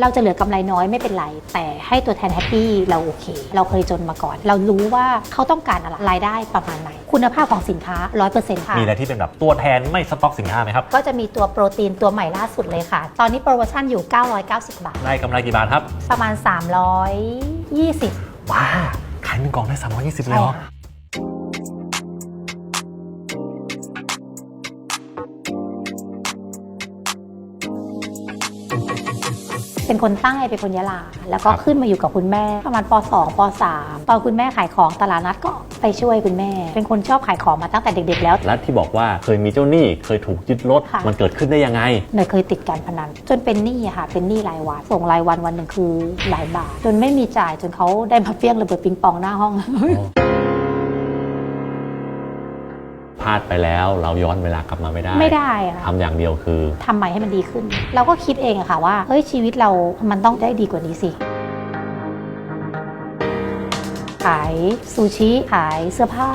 เราจะเหลือกำไรน้อยไม่เป็นไร แต่ให้ตัวแทนแฮปปี้เราโอเค เราเคยจนมาก่อน เรารู้ว่าเขาต้องการอะไรรายได้ประมาณไหน คุณภาพของสินค้า 100%ค่ะมีอะไรที่เป็นแบบตัวแทนไม่สต็อกสินค้าไหมครับ ก็จะมีตัวโปรตีนตัวใหม่ล่าสุดเลยค่ะ ตอนนี้โปรโมชั่นอยู่ 990 บาท ได้กำไรกี่บาทครับ ประมาณ 320ว้าขายหนึ่งกล่องได้320เลยเหรอ เป็นคนใต้เป็นคนยะลา แล้วก็ขึ้นมาอยู่กับคุณแม่ประมาณป .2 ป .3 ตอนคุณแม่ขายของตลาดนัดก็ไปช่วยคุณแม่ เป็นคนชอบขายของมาตั้งแต่เด็ก ๆ แล้วและที่บอกว่าเคยมีเจ้าหนี้เคยถูกยึดรถค่ะมันเกิดขึ้นได้ยังไงเนยเคยติดการพนันจนเป็นหนี้อะค่ะเป็นหนี้รายวันส่งรายวันวันหนึ่งคือหลายบาท จนไม่มีจ่ายจนเขาได้มาเฟี้ยงระเบิดปิงปองหน้าห้อง พลาดไปแล้ว เราย้อนเวลากลับมาไม่ได้ไม่ได้อะค่ะทำอย่างเดียวคือ ทำใหม่ให้มันดีขึ้น เราก็คิดเองอะค่ะว่าเฮ้ยชีวิตเรามันต้องได้ดีกว่านี้สิ ขายซูชิขายเสื้อผ้า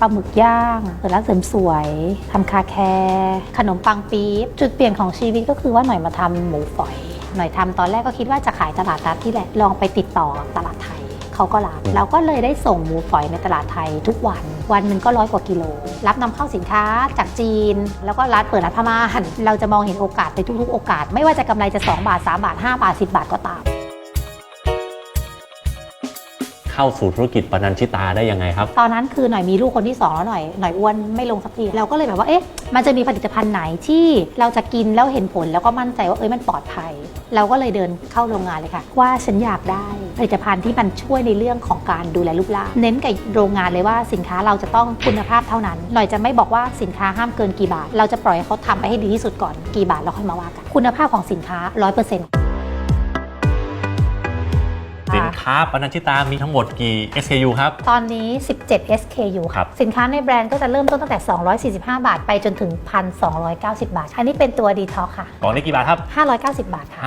ปลาหมึกย่างเปิดร้านเสริมสวยทำคาแคร์ขนมปังปี๊บจุดเปลี่ยนของชีวิตก็คือว่าหน่อยมาทำหมูฝอย หน่อยทำตอนแรกก็คิดว่าจะขายตลาดนัดที่แหละลองไปติดต่อตลาดไทย เขาก็รับอืมเราก็เลยได้ส่งหมูฝอยในตลาดไทยทุกวัน วันหนึ่งก็ร้อยกว่ากิโล รับนำเข้าสินค้าจากจีน แล้วก็ร้านเปิดร้านพม่าหันเราจะมองเห็นโอกาสในทุกๆ โอกาส ไม่ว่าจะกำไรจะ 2 บาท 3 บาท 5 บาท 10 บาทก็ตาม เข้าสู่ธุรกิจปนัญชิตาได้ยังไงครับ ตอนนั้นคือหน่อยมีลูกคนที่2แล้วหน่อยหน่อยอ้วนไม่ลงสักทีเราก็เลยแบบว่าเอ๊ะมันจะมีผลิตภัณฑ์ไหนที่เราจะกินแล้วเห็นผลแล้วก็มั่นใจว่าเอ้ยมันปลอดภัย เราก็เลยเดินเข้าโรงงานเลยค่ะ ว่าฉันอยากได้ผลิตภัณฑ์ที่มันช่วยในเรื่องของการดูแลรูปร่างเน้นกับโรงงานเลยว่าสินค้าเราจะต้องคุณภาพเท่านั้น หน่อยจะไม่บอกว่าสินค้าห้ามเกินกี่บาท เราจะปล่อยให้เขาทำไปให้ดีที่สุดก่อนกี่บาทเราค่อยมาว่ากันคุณภาพของสินค้า 100% สินค้าปนัญชิตามีทั้งหมดกี่ SKU ครับ ตอนนี้ 17 SKU ครับ สินค้าในแบรนด์ก็จะเริ่มต้นตั้งแต่ 245 บาท ไปจนถึง 1,290 บาท อันนี้เป็นตัวดีท็อกค่ะกล่องนี้กี่บาทครับ 590 บาทค่ะ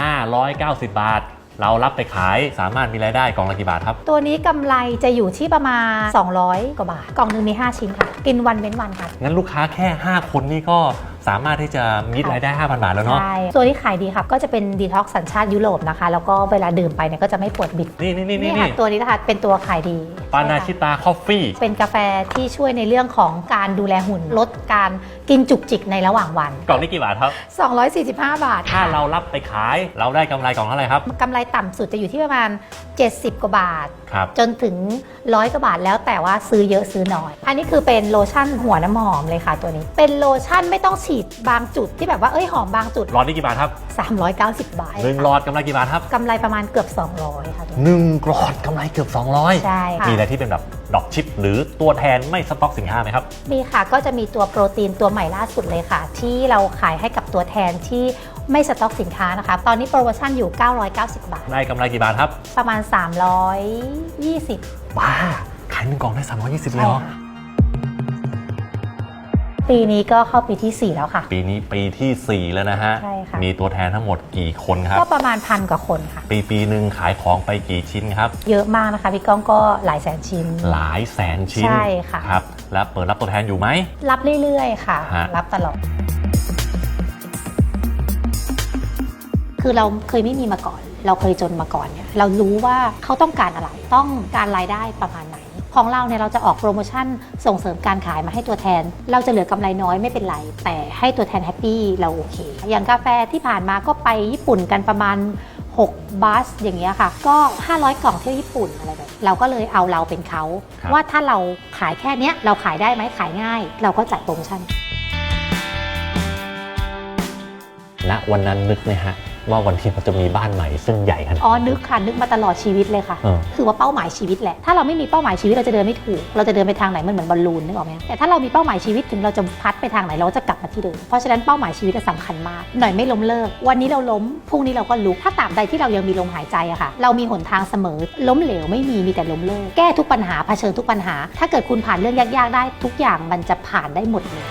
590 บาทเรารับไปขายสามารถมีรายได้กล่องละกี่บาทครับ ตัวนี้กำไรจะอยู่ที่ประมาณ 200 กว่าบาท กล่องหนึ่งมี 5 ชิ้นค่ะ กินวันเว้นวันค่ะงั้นลูกค้าแค่ 5 คนนี่ก็ สามารถที่จะมิดรายได้ 5,000 บาทแล้วเนาะ ใช่ตัวที่ขายดีครับก็จะเป็นดีท็อกสัญชาติยุโรปนะคะ แล้วก็เวลาดื่มไปเนี่ยก็จะไม่ปวดบิดนี่นี่นี่นี่นี่ค่ะตัวนี้นะคะเป็นตัวขายดี ปานาชิตาคอฟฟี่เป็นกาแฟที่ช่วยในเรื่องของการดูแลหุ่น ลดการกินจุกจิกในระหว่างวัน กล่องนี้กี่บาทครับ 245 บาทถ้าค่ะเรารับไปขายเราได้กำไรกล่องเท่าไหร่ครับกำไรต่ำสุดจะอยู่ที่ประมาณ 70 กว่าบาท ครับ จนถึงร้อยกว่าบาทแล้วแต่ว่าซื้อเยอะซื้อน้อย อันนี้คือเป็นโลชั่นหัวน้ำหอมเลยค่ะตัวนี้ เป็นโลชั่นไม่ต้องฉีดบางจุดที่แบบว่าเอ้ยหอมบางจุด หลอดนี้กี่บาทครับ390 บาทหนึ่งหลอดกำไรกี่บาทครับกำไรประมาณเกือบ 200 ค่ะตัวนี้หนึ่งหลอดกำไรเกือบ 200 ใช่ค่ะ มีอะไรที่เป็นแบบดอกชิป หรือตัวแทนไม่สต็อกสินค้าไหมครับ มีค่ะก็จะมีตัวโปรตีนตัวใหม่ล่าสุดเลยค่ะ ที่เราขายให้กับตัวแทนที่ไม่สต็อกสินค้านะคะ ตอนนี้โปรโมชั่นอยู่ 990 บาท ได้กำไรกี่บาทครับ ประมาณ 320ว้า ขายหนึ่งกล่องได้ 320เลยเหรอ ปีนี้ก็เข้าปีทีสี่ 4 แล้วค่ะ ปีนี้ปีทีสี่ 4 แล้วนะฮะ ใช่ค่ะ มีตัวแทนทั้งหมดกี่คนครับ ก็ประมาณพันกว่าคนค่ะ ปีปีหนึ่งขายของไปกี่ชิ้นครับ เยอะมากนะคะพี่ก้องก็หลายแสนชิ้น หลายแสนชิ้นใช่ค่ะ ครับแล้วเปิดรับตัวแทนอยู่ไหม รับเรื่อยๆค่ะ ฮะ รับตลอด คือเราเคยไม่มีมาก่อน เราเคยจนมาก่อนเนี่ยเรารู้ว่าเขาต้องการอะไร ต้องการรายได้ประมาณไหน ของเราเนี่ยเราจะออกโปรโมชั่นส่งเสริมการขายมาให้ตัวแทน เราจะเหลือกำไรน้อยไม่เป็นไร แต่ให้ตัวแทนแฮปปี้เราโอเค อย่างกาแฟที่ผ่านมาก็ไปญี่ปุ่นกันประมาณ6บัสอย่างเงี้ยค่ะ ก็ 500 กล่องเที่ยวญี่ปุ่นอะไรแบบนี้เราก็เลยเอาเราเป็นเขาครับว่าถ้าเราขายแค่เนี้ยเราขายได้ไหมขายง่าย เราก็จัดโปรโมชั่นณวันนั้นนึกไหมฮะ ว่าวันที่เราจะมีบ้านใหม่ซึ่งใหญ่ขนาดอ๋อนึกค่ะนึกมาตลอดชีวิตเลยค่ะ เออ คือว่าเป้าหมายชีวิตแหละ ถ้าเราไม่มีเป้าหมายชีวิตเราจะเดินไม่ถูก เราจะเดินไปทางไหนมันเหมือนบอลลูนนึกออกไหมแต่ถ้าเรามีเป้าหมายชีวิตถึงเราจะพัดไปทางไหนเราก็จะกลับมาที่เดิม เพราะฉะนั้นเป้าหมายชีวิตสำคัญมาก หน่อยไม่ล้มเลิก วันนี้เราล้ม พรุ่งนี้เราก็ลุก ถ้าตราบใดที่เรายังมีลมหายใจอะค่ะ เรามีหนทางเสมอ ล้มเหลวไม่มี มีแต่ล้มเลิก แก้ทุกปัญหา เผชิญทุกปัญหา ถ้าเกิดคุณผ่านเรื่องยากๆได้ ทุกอย่างมันจะผ่านได้หมดเลย